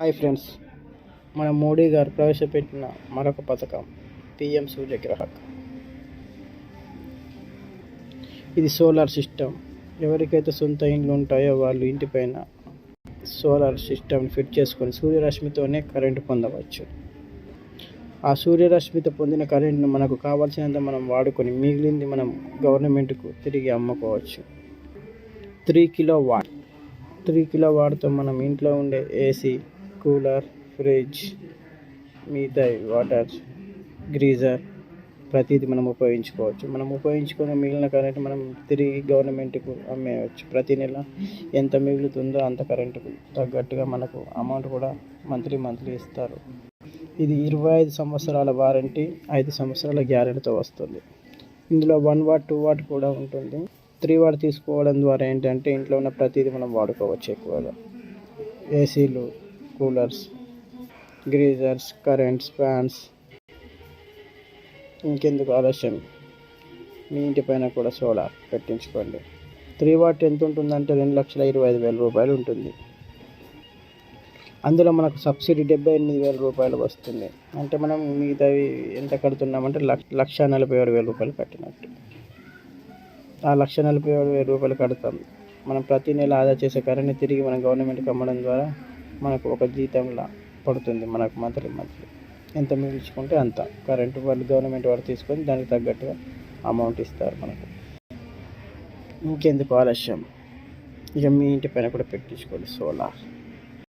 Hi friends మన మోడీ గారు ప్రవేశపెట్టిన మరొక పథకం పిఎం సూర్యగ్రాహక్ ఇది సోలార్ సిస్టమ్. ఎవరికైతే సొంత ఇండ్లు ఉంటాయో వాళ్ళు ఇంటిపైన సోలార్ సిస్టమ్ని ఫిట్ చేసుకొని సూర్యరశ్మితోనే కరెంటు పొందవచ్చు. ఆ సూర్యరశ్మితో పొందిన కరెంట్ను మనకు కావాల్సినంత మనం వాడుకొని మిగిలింది మనం గవర్నమెంట్కు తిరిగి అమ్ముకోవచ్చు. Three kilo watt three kilo వాట్తో మనం ఇంట్లో ఉండే ఏసీ కూలర్ ఫ్రిడ్జ్ మిగతా వాటర్ గ్రీజర్ ప్రతిదీ మనం ఉపయోగించుకోవచ్చు. మనం ఉపయోగించుకుని మిగిలిన కరెంట్ మనం తిరిగి గవర్నమెంట్కు అమ్మేయవచ్చు ప్రతి నెల ఎంత మిగులుతుందో అంత కరెంటుకు తగ్గట్టుగా మనకు అమౌంట్ కూడా మంత్లీ మంత్లీ ఇస్తారు. ఇది ఇరవై ఐదు సంవత్సరాల వారంటీ ఐదు సంవత్సరాల గ్యారెంటీతో వస్తుంది. ఇందులో వన్ వాట్ టూ వాట్ కూడా ఉంటుంది. త్రీ వాట్ తీసుకోవడం ద్వారా ఏంటంటే ఇంట్లో ఉన్న ప్రతిదీ మనం వాడుకోవచ్చు ఎక్కువగా. ఏసీలు కూలర్స్ గ్రీజర్స్ కరెంట్స్ ఫ్యాన్స్. ఇంకెందుకు ఆలస్యం? మీ ఇంటి పైన కూడా సోలార్ పెట్టించుకోండి. త్రీ వాట్ ఎంత ఉంటుందంటే రెండు లక్షల ఇరవై ఐదు వేల రూపాయలు ఉంటుంది. అందులో మనకు సబ్సిడీ డెబ్బై ఎనిమిది వేల రూపాయలు వస్తుంది. అంటే మనం మిగతావి ఎంత కడుతున్నామంటే లక్ష లక్ష నలభై ఏడు వేల రూపాయలు కట్టినట్టు. ఆ లక్ష నలభై ఏడు వేల రూపాయలు కడతాం. మనం ప్రతి నెల ఆదా చేసే కరెంట్ని తిరిగి మనం గవర్నమెంట్కి అమ్మడం ద్వారా మనకు ఒక జీతంలా పడుతుంది మనకు మంత్లీ మంత్లీ. ఎంత మిగిల్చుకుంటే అంత. కరెంటు వాళ్ళు గవర్నమెంట్ వాళ్ళు తీసుకొని దానికి తగ్గట్టుగా అమౌంట్ ఇస్తారు మనకు. ఇంకెందుకు ఆలస్యం? ఇక మీ ఇంటి పైన కూడా పెట్టించుకోండి సోలార్.